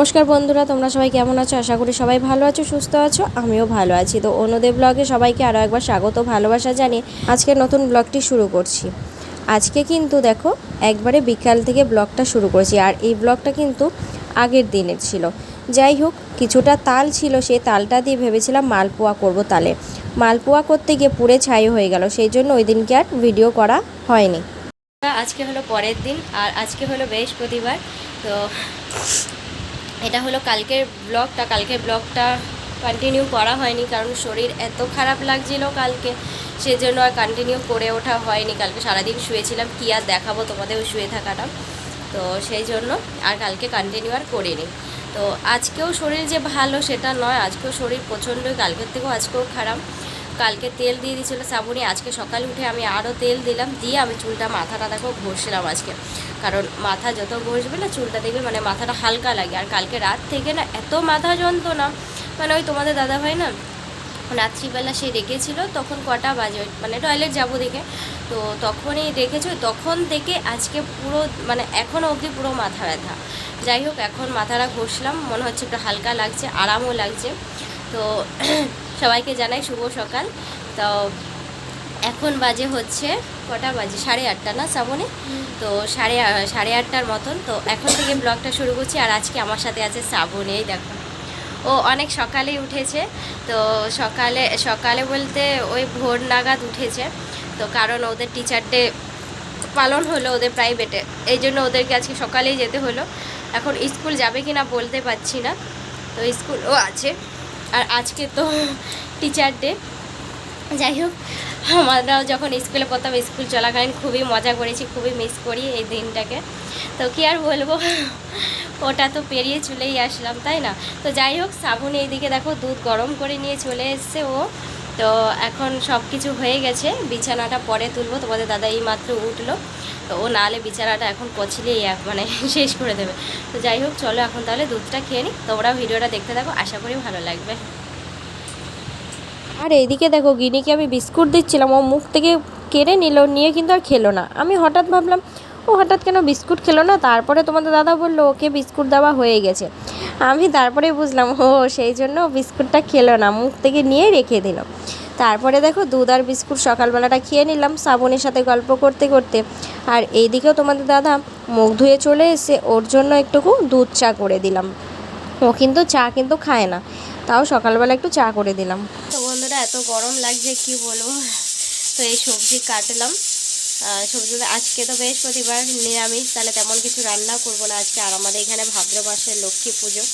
নমস্কার বন্ধুরা, তোমরা সবাই কেমন আছো? আশা করি সবাই ভালো আছো, সুস্থ আছো, আমিও ভালো আছি। তো অন্যদের ব্লগে সবাইকে আরও একবার স্বাগত, ভালোবাসা জানিয়ে আজকে নতুন ব্লগটি শুরু করছি। আজকে কিন্তু দেখো, একবারে বিকাল থেকে ব্লগটা শুরু করেছি, আর এই ব্লগটা কিন্তু আগের দিনের ছিল। যাই হোক, কিছুটা তাল ছিল সেই তালটা দিয়ে ভেবেছিলাম মালপোয়া করব তালে। মালপোয়া করতে গিয়ে পুরে ছাই হয়ে গেল, সেই জন্য ওই দিনকে আর ভিডিও করা হয়নি। আজকে হলো পরের দিন, আর আজকে হলো বৃহস্পতিবার, তো এটা হলো কালকের ব্লগটা কালকের ব্লগটা কন্টিনিউ করা হয়নি কারণ শরীর এত খারাপ লাগছিল কালকে, সেজন্য আর কন্টিনিউ করে ওঠা হয়নি। কালকে সারাদিন শুয়েছিলাম, কি আর দেখাবো তোমাদের শুয়ে থাকাটা। তো সেই জন্য আর কালকে কন্টিনিউ আর করিনি। তো আজকেও শরীর যে ভালো সেটা নয়, আজকেও শরীর প্রচণ্ডই, কালকের থেকেও আজকেও খারাপ। কালকে তেল দিয়ে দিয়েছিলো সাবুনি, আজকে সকালে উঠে আমি আরও তেল দিলাম, দিয়ে আমি চুলটা মাথাটা দেখো ঘষলাম আজকে। কারণ মাথা যত ঘষবে না, চুলটা দেখবে মানে মাথাটা হালকা লাগে। আর কালকে রাত থেকে না এত মাথা যন্ত্রণা। মানে ওই তোমাদের দাদা ভাই না, রাত্রিবেলা সে রেখেছিল তখন কটা বাজে মানে টয়লেট যাব দেখে। তো তখনই রেখেছো তখন থেকে আজকে পুরো মানে এখনও অবধি পুরো মাথা ব্যথা। যাই হোক, এখন মাথাটা ঘষলাম, মনে হচ্ছে একটু হালকা লাগছে, আরামও লাগছে। তো সবাইকে জানাই শুভ সকাল। তো এখন বাজে হচ্ছে কটা বাজে? সাড়ে আটটা না শ্রাবণে? তো সাড়ে সাড়ে আটটার মতন। তো এখন থেকে ব্লগটা শুরু করছি আর আজকে আমার সাথে আছে শ্রাবণী, এই দেখো। ও অনেক সকালেই উঠেছে। তো সকালে সকালে বলতে ওই ভোর নাগাদ উঠেছে। তো কারণ ওদের টিচার ডে পালন হলো ওদের প্রাইভেটে এই জন্য ওদেরকে আজকে সকালেই যেতে হলো। এখন স্কুল যাবে কি না বলতে পারছি না। তো স্কুলও আছে। আর আজকে তো টিচার ডে যাই হোক, আমরাও যখন স্কুলে পড়তাম স্কুল চলাকালীন খুবই মজা করেছি, খুবই মিস করি এই দিনটাকে। তো কি আর বলব, ওটা তো পেরিয়ে চলেই আসলাম, তাই না? তো যাই হোক সাবুন এইদিকে দেখো দুধ গরম করে নিয়ে চলে এসছে ও। তো এখন সব কিছু হয়ে গেছে, বিছানাটা পরে তুলবো। তোমাদের দাদা এই মাত্র উঠল। তো ও নাহলে বিচারাটা এখন এক মানে শেষ করে দেবে। তো যাই হোক, চলো এখন তাহলে দুধটা খেয়ে নিই তোমরাও ভিডিওটা দেখতে থাকো, আশা করি ভালো লাগবে। আর এইদিকে দেখো, গিনিকে আমি বিস্কুট দিচ্ছিলাম। ও মুখ থেকে কেড়ে নিল, নিয়ে কিন্তু আর খেলো না। আমি হঠাৎ ভাবলাম, ও হঠাৎ কেন বিস্কুট খেলো না? তারপরে তোমাদের দাদা বলল, ওকে বিস্কুট দেওয়া হয়ে গেছে। আমি তারপরে বুঝলাম, ও সেই জন্য বিস্কুটটা খেলো না। মুখ থেকে নিয়ে রেখে দিল। তারপরে দেখো দুধ আর বিস্কুট সকালবেলাটা খেয়ে নিলাম শ্রাবণের সাথে গল্প করতে করতে। আর এইদিকেও তোমাদের দাদা মুখ ধুয়ে চলে এসে ওর জন্য একটুকু দুধ চা করে দিলাম। ও কিন্তু চা কিন্তু খায় না তাও সকালবেলা একটু চা করে দিলাম। তো বন্ধুরা এত গরম লাগছে কি বলব? তো এই সবজি কাটলাম। আহ, সবজিটা আজকে তো বৃহস্পতিবার নিরামিষ তাহলে তেমন কিছু রান্না করব না আজকে। আর আমাদের এখানে ভাদ্র মাসের লক্ষ্মী পুজো।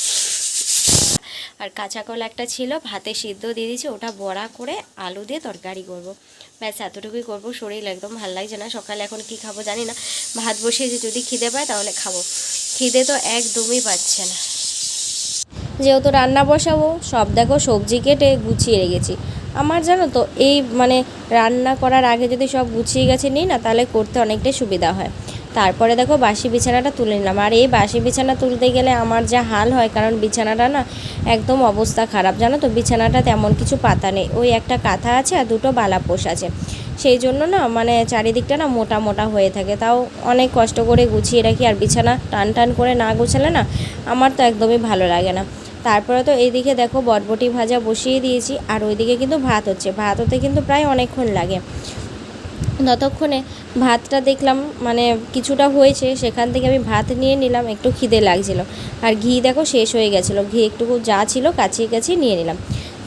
আর কাঁচা কলা একটা ছিল, ভাতে সিদ্ধ দিয়ে দিয়েছি, ওটা বড়া করে আলু দিয়ে তরকারি করব। ব্যাস, এতটুকুই করব, শরীর একদম ভালো লাগছে না। সকালে এখন কি খাব জানি না। ভাত বসিয়েছি যদি খিদে পায় তাহলে খাব। খিদে তো একদমই পাচ্ছে না। যেহেতু রান্না বসাবো, সব দেখো সবজি কেটে গুছিয়ে রেখেছি। আমার জানো তো, এই মানে রান্না করার আগে যদি সব গুছিয়ে গেছে নিই না, তাহলে করতে অনেকটাই সুবিধা হয়। তারপরে দেখো বাসি বিছানাটা তুলে নিলাম। আর এই বাসি বিছানা তুলতে গেলে আমার যা হাল হয়, কারণ বিছানাটা না একদম অবস্থা খারাপ, জানো তো? বিছানাটা তেমন কিছু পাতা নেই। ওই একটা কাঁথা আছে আর দুটো বালাপোষ আছে। সেই জন্য না মানে চারিদিকটা না মোটা মোটা হয়ে থাকে। তাও অনেক কষ্ট করে গুছিয়ে রাখি আর বিছানা টান টান করে না গুছালে না আমার তো একদমই ভালো লাগে না। তারপরে তো এইদিকে দেখো বটবটি ভাজা বসিয়ে দিয়েছি। আর ওইদিকে কিন্তু ভাত হচ্ছে। ভাত হতে কিন্তু প্রায় অনেকক্ষণ লাগে। ততক্ষণে ভাতটা দেখলাম মানে কিছুটা হয়েছে, সেখান থেকে আমি ভাত নিয়ে নিলাম, একটু খিদে লাগছিল। আর ঘি দেখো শেষ হয়ে গেছিল, ঘি একটু যা ছিল কাছিয়ে কাছিয়ে নিয়ে নিলাম।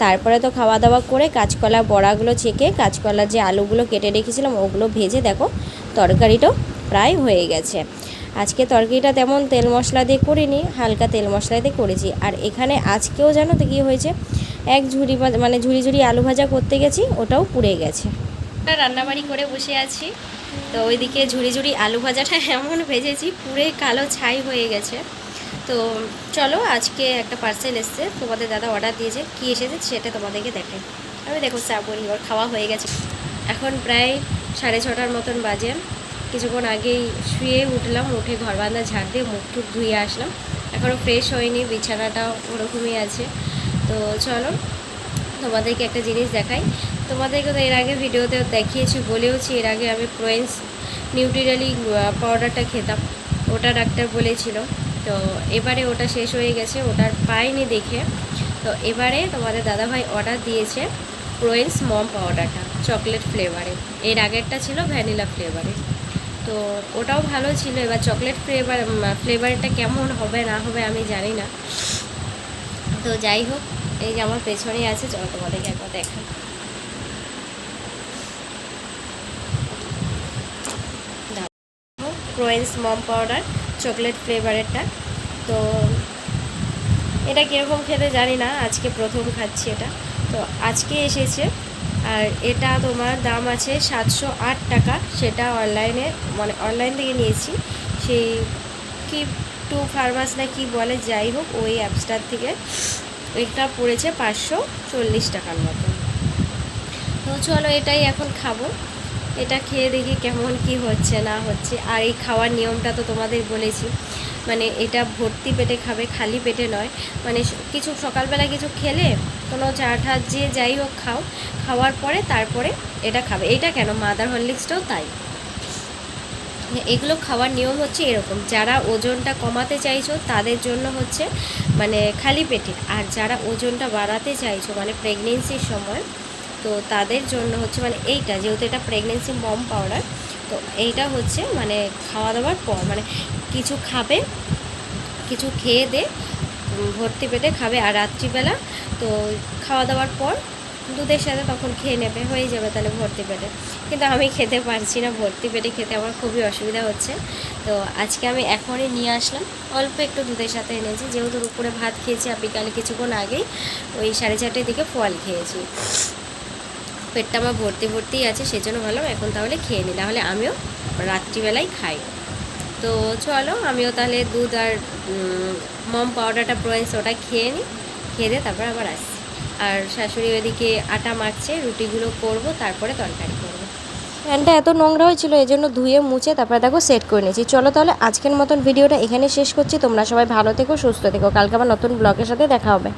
তারপরে তো খাওয়া দাওয়া করে কাঁচকলা বড়াগুলো ছেঁকে, কাঁচকলার যে আলুগুলো কেটে রেখেছিলাম, ওগুলো ভেজে দেখো, তরকারিটাও প্রায় হয়ে গেছে। আজকে তরকারিটা তেমন তেল মশলা দিয়ে করিনি, হালকা তেল মশলা দিয়ে করেছি। আর এখানে আজকেও জানো তো কী হয়েছে? এক ঝুড়ি মানে ঝুড়ি ঝুড়ি আলু ভাজা করতে গেছি, ওটাও পুড়ে গেছে। রান্নাবাড়ি করে বসে আছি। তো ওইদিকে ঝুড়ি ঝুড়ি আলু ভাজাটা এমন ভেজেছি, পুরে কালো ছাই হয়ে গেছে। তো চলো আজকে একটা পার্সেল এসছে, তোমাদের দাদা অর্ডার দিয়েছে, কী এসেছে সেটা তোমাদেরকে দেখাই আমি দেখো শ্রাবণী, ওর খাওয়া হয়ে গেছে। এখন প্রায় সাড়ে ছটার মতন বাজে। কিছুক্ষণ আগেই শুয়ে উঠলাম, উঠে ঘর বান্ধা ঝাড় দিয়ে মুখ টুক ধুয়ে আসলাম। এখনও ফ্রেশ হয়নি, বিছানাটাও ওরকমই আছে। তো চলো তোমাদেরকে একটা জিনিস দেখাই। তোমাদেরকে তো এর আগে ভিডিওতে দেখিয়েছি, বলেওছি, এর আগে আমি প্রোয়েন্স নিউট্রিডালি পাউডারটা খেতাম, ওটা ডাক্তার বলেছিল। তো এবারে ওটা শেষ হয়ে গেছে ওটার পাইনি দেখে। তো এবারে তোমাদের দাদাভাই অর্ডার দিয়েছে প্রোয়েন্স মম পাউডারটা চকলেট ফ্লেভারে এর আগেরটা ছিল ভ্যানিলা ফ্লেভারে তো ওটাও ভালো ছিল, এবার চকলেট ফ্লেভার ফ্লেভারটা কেমন হবে, না হবে আমি জানি না। তো যাই হোক, এই যে আমার পেছনেই আছে, চলো তোমাদেরকে একবার দেখা ক্রোয়েন্স মম পাউডার চকলেট ফ্লেভারেরটা তো এটা কীরকম খেতে জানি না, আজকে প্রথম খাচ্ছি এটা। তো আজকে এসেছে, আর এটা তোমার দাম আছে সাতশো আট টাকা। সেটা অনলাইনে মানে অনলাইন থেকে নিয়েছি। সেই কি টু ফার্মাস না কি বলে, যাই হোক, ওই অ্যাপসটার থেকে। এটা পড়েছে পাঁচশো চল্লিশ টাকার মতো। তো চলো এটাই এখন খাব। এটা খেয়ে দেখি কেমন কি হচ্ছে, না হচ্ছে। আর এই খাওয়ার নিয়মটা তো তোমাদের বলেছি। মানে এটা ভর্তি পেটে খাবে, খালি পেটে নয়। মানে কিছু সকালবেলা কিছু খেলে কোনো চা টা যে যাই হোক খাও, খাওয়ার পরে তারপরে এটা খাবে। এটা কেন? মাদার হরলিক্সটাও তাই। এগুলো খাওয়ার নিয়ম হচ্ছে এরকম। যারা ওজনটা কমাতে চাইছো, তাদের জন্য হচ্ছে মানে খালি পেটে। আর যারা ওজনটা বাড়াতে চাইছো মানে প্রেগনেন্সির সময় তো তাদের জন্য হচ্ছে মানে এইটা, যেহেতু এটা প্রেগনেন্সি মম পাউডার তো এইটা হচ্ছে মানে খাওয়া দাওয়ার পর মানে কিছু খাবে, কিছু খেয়ে দে ভর্তি পেটে খাবে আর রাত্রিবেলা তো খাওয়া দাওয়ার পর দুধের সাথে তখন খেয়ে নেবে, হয়ে যাবে তাহলে ভর্তি পেটে। কিন্তু আমি খেতে পারছি না, ভর্তি পেটে খেতে আমার খুবই অসুবিধা হচ্ছে। তো আজকে আমি এখনই নিয়ে আসলাম, অল্প একটু দুধের সাথে এনেছি, যেহেতু দুপুরে ভাত খেয়েছি আর বিকালে কিছুক্ষণ আগেই ওই সাড়ে চারটের দিকে ফল খেয়েছি। পেটটা আমার ভর্তি ভর্তিই আছে, সেজন্য ভাবলাম এখন তাহলে খেয়ে নিই। তাহলে আমিও রাত্রিবেলায় খাই। তো চলো, আমিও তাহলে দুধ আর মম পাউডারটা প্রয়েন্স ওটা খেয়ে নিই, খেয়ে দিয়ে তারপর আবার আসছি। আর শাশুড়ি ওদিকে আটা মাখছে, রুটিগুলো করব, তারপরে তরকারি করব। প্যানটা এত নোংরা হয়েছিল এই জন্য ধুয়ে মুছে তারপরে দেখো সেট করে নিয়েছি। চলো তাহলে আজকের মতন ভিডিওটা এখানে শেষ করছি। তোমরা সবাই ভালো থেকো, সুস্থ থেকো। কালকে আবার নতুন ব্লগের সাথে দেখা হবে।